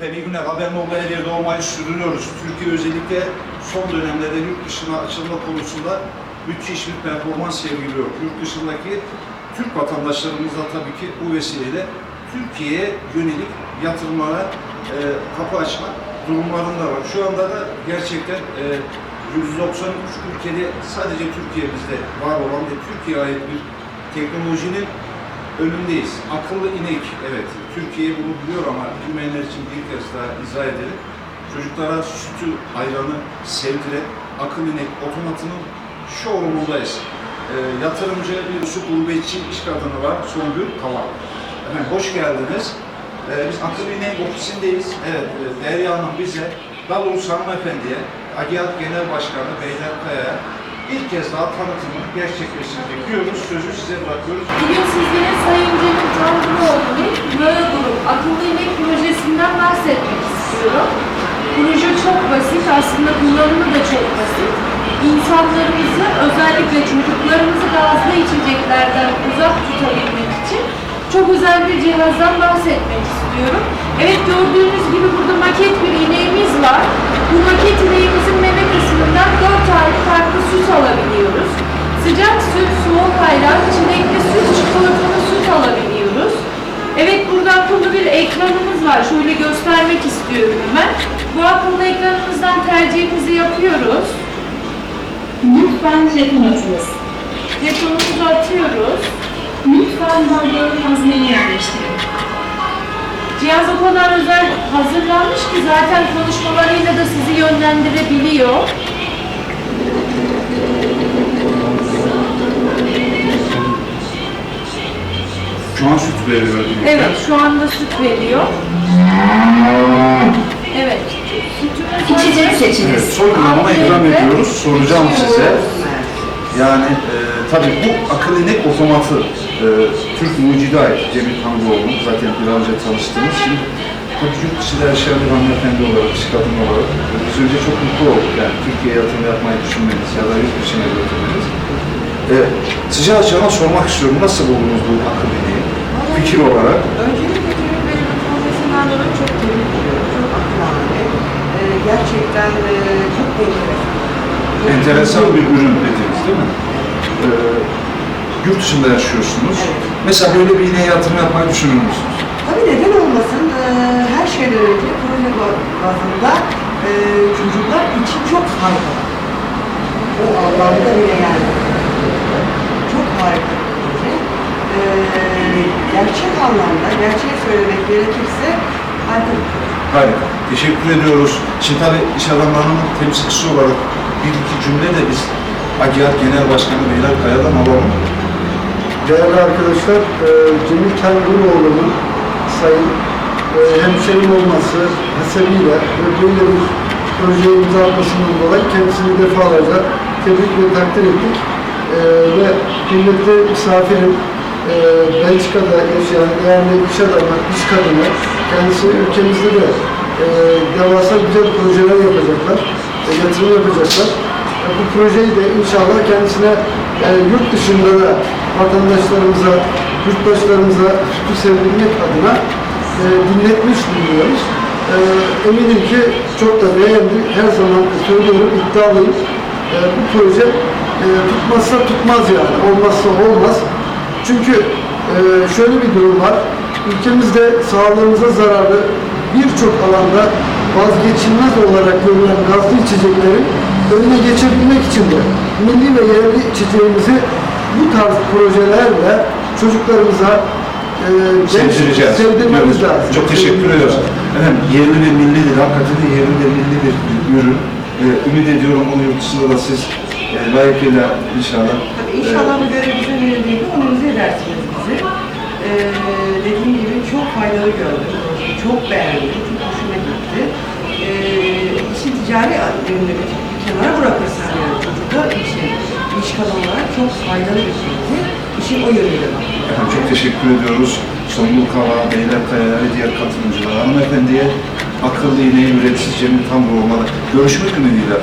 Ve bir güne Haber.Nokta her yerde olmayı sürdürüyoruz. Türkiye özellikle son dönemlerde yurt dışına açılma konusunda müthiş bir performans sergiliyor. Yurt dışındaki Türk vatandaşlarımız da tabii ki bu vesileyle Türkiye'ye yönelik yatırımlara e, kapı açma durumlarında var. Şu anda da gerçekten e, 193 ülkede sadece Türkiye'mizde var olan ve Türkiye'ye ait bir teknolojinin önündeyiz. Akıllı inek, evet. Türkiye bunu biliyor ama bilmeyenler için bir kez daha izah edelim. Çocuklara sütü, ayranı sevdiren akıllı inek otomatının showroomundayız. Ee, yatırımcı bir su gurbetçi iş kadını var, Songül Kaval. Efendim hoş geldiniz. Ee, biz akıllı inek ofisindeyiz. Evet, e, Derya Hanım bize, daha doğrusu hanımefendiye, Agiyat Genel Başkanı Beyler Kaya'ya bir kez daha tanıtımını gerçekleştirecek diyoruz. Sözü size bırakıyoruz. Bugün sizlere Sayın Cemil Tanrıoğlu'nun Möğe Grup Akıllı İnek projesinden bahsetmek istiyorum. Proje çok basit, aslında kullanımı da çok basit. İnsanlarımızı, özellikle çocuklarımızı gazlı içeceklerden uzak tutabilmek için çok özel bir cihazdan bahsetmek istiyorum. Evet gördüğünüz gibi burada maket bir ineğimiz var. Bu maket ineğimizin meme kısmından 4 ayrı farklı süt alabiliyoruz. Sıcak süt, soğuk ayran, çilekli süt, çikolatalı süt alabiliyoruz. Evet burada akıllı bir ekranımız var. Şöyle göstermek istiyorum hemen. Bu akıllı ekranımızdan tercihimizi yapıyoruz. Jeton atınız. Jetonumuzu atıyoruz. Lütfen bardağı hazneye yerleştirin. Cihaz o kadar özel hazırlanmış ki zaten konuşmalarıyla da sizi yönlendirebiliyor. Şu an süt veriyor. Evet şu anda süt veriyor. Evet. İçecek seçiniz. Evet, sorgulama ikram Afiyetle ediyoruz. Soracağım size. Yani e, tabii bu akıllı inek otomatı e, Türk mucidi ait Cemil Tanrıoğlu zaten bir önce tanıştığımız için tabii yurt dışında yaşayan bir hanımefendi olarak, iş kadın olarak e, biz önce çok mutlu olduk yani Türkiye'ye yatırım yapmayı düşünmeniz ya da yurt dışına götürmeniz. E, size açıklama sormak istiyorum. Nasıl buldunuz bu akıllı ineği? Fikir olarak. Öncelikle Cemil Bey'in projesinden dolayı çok tebrik ediyorum. Çok akıllı. Ee, gerçekten e, çok enteresan. Enteresan bir ürün dediniz değil mi? Ee, yurt dışında yaşıyorsunuz. Evet. Mesela böyle bir ineğe yatırım yapmayı düşünür müsünüz? Tabii neden olmasın? Ee, her şeyden önce proje ba- bazında e, çocuklar için çok faydalı. O anlamda bile yani. Çok harika bir proje. Ee, gerçek anlamda, gerçeği söylemek gerekirse harika bir proje. Harika. Teşekkür ediyoruz. Şimdi tabii iş adamlarının temsilcisi olarak bir iki cümle de biz Agiyat Genel Başkanı Beyler Kaya'dan alalım. Değerli arkadaşlar, e, Cemil Kenguroğlu'nun sayın e, hemşerim olması hasebiyle ve böyle bir projeye imza atmasından dolayı kendisini defalarca tebrik ve takdir ettik. E, ve kıymetli misafirim, e, Belçika'da yaşayan değerli iş adamı, iş kadını, kendisi ülkemizde de e, devasa güzel projeler yapacaklar, e, yatırım yapacaklar. Bu projeyi de inşallah kendisine e, yurt dışında da vatandaşlarımıza, yurttaşlarımıza sevdirmek adına e, dinletmiş bulunuyoruz. E, eminim ki çok da beğendi. Her zaman söylüyorum, iddialıyım. E, bu proje e, tutmazsa tutmaz yani. Olmazsa olmaz. Çünkü e, şöyle bir durum var. Ülkemizde sağlığımıza zararlı birçok alanda vazgeçilmez olarak görülen gazlı içeceklerin önüne geçebilmek için de milli ve yerli içeceğimizi bu tarz projelerle çocuklarımıza e, Sevdireceğiz. sevdirmemiz lazım. Çok teşekkür ediyoruz. Efendim yerli ve millidir. Hakikaten de yerli ve milli bir ürün. Ee, ümit ediyorum onu yurt dışında da siz e, layıkıyla inşallah. Tabii inşallah bu görev bize verildiğinde onurize edersiniz bizi. Ee, dediğim gibi çok faydalı gördüm. Çok beğendim. Çok hoşuma gitti. Ee, işin ticari bir kenara bırakırsan yani çocuklar için iş kadın olarak çok faydalı bir şeydi. İşin o yönüyle bakıyorum. Efendim çok teşekkür ediyoruz. Songül Kava, Beyler Kaya ve diğer katılımcılar. Hanımefendiye akıllı iğneyi üreticisi Cemil Tamburoğlu'na da görüşmek ümidiyle.